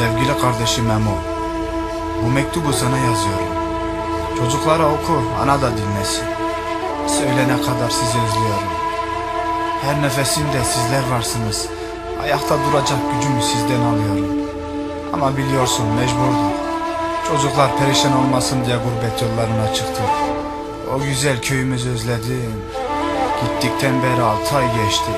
Sevgili kardeşim Memo, bu mektubu sana yazıyorum. Çocuklara oku, ana da dinlesin. Söylene kadar sizi özlüyorum. Her nefesimde sizler varsınız. Ayakta duracak gücümü sizden alıyorum. Ama biliyorsun mecburdum. Çocuklar perişan olmasın diye gurbet yollarına çıktık. O güzel köyümüzü özledim. Gittikten beri altı ay geçti.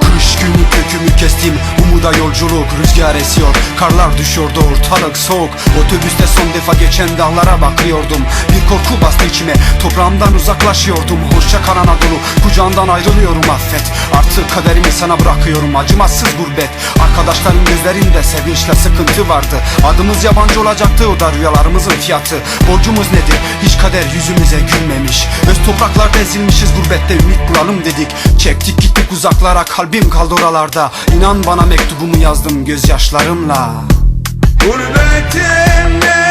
Kış günü kökümü kestim Umuda yolculuk? Rüzgar esiyor Karlar düşüyordu ortalık soğuk. Otobüste son defa geçen dağlara bakıyordum. Bir korku bastı içime Toprağımdan uzaklaşıyordum. Hoşça kal Anadolu Kucağından ayrılıyorum affet. Artık kaderimi sana bırakıyorum Acımasız gurbet. Arkadaşların gözlerinde sevinçle sıkıntı vardı. Adımız yabancı olacaktı o da rüyalarımızın fiyatı. Borcumuz nedir? Hiç kader yüzümüze gülmemiş. Öz topraklarda ezilmişiz gurbette ümit bulalım dedik. Çektik gittik uzaklara kalbim kaldı oralarda. İnan bana mektubumu yazdım gözyaşlarımla. Gurbetin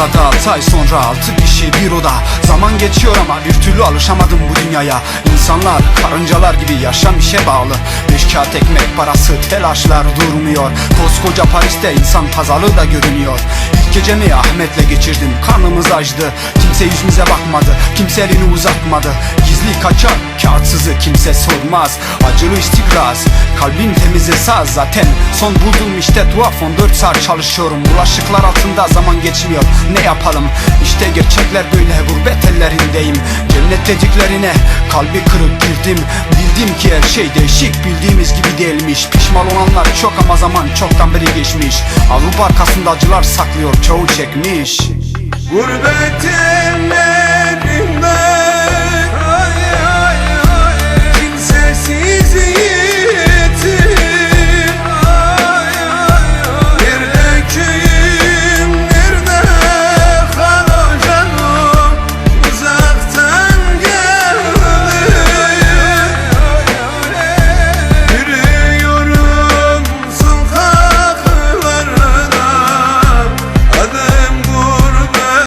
Fransa'da altı ay sonra altı kişi bir oda. Zaman geçiyor ama bir türlü alışamadım bu dünyaya İnsanlar karıncalar gibi yaşam işe bağlı. Beş kağıt ekmek parası telaşlar durmuyor. Koskoca Paris'te insan pazarlığı da görünüyor. İlk gecemi Ahmet'le geçirdim karnımız açtı Kimse yüzümüze bakmadı kimse elini uzatmadı. Gizli kaçak kağıtsızı kimse sormaz. Acılı istigraz kalbim temiz esas zaten. Son buldum işte tuhaf 14 saat çalışıyorum. Bulaşıklar altında zaman geçmiyor ne yapalım? İşte gerçekler böyle gurbet ellerindeyim. Cennet dediklerine kalbi kırık girdim. Bildim ki her şey değişik bildiğimiz gibi değilmiş Pişman olanlar çok ama zaman çoktan beri geçmiş. Avrupa arkasında acılar saklıyor çoğu çekmiş. Gurbetin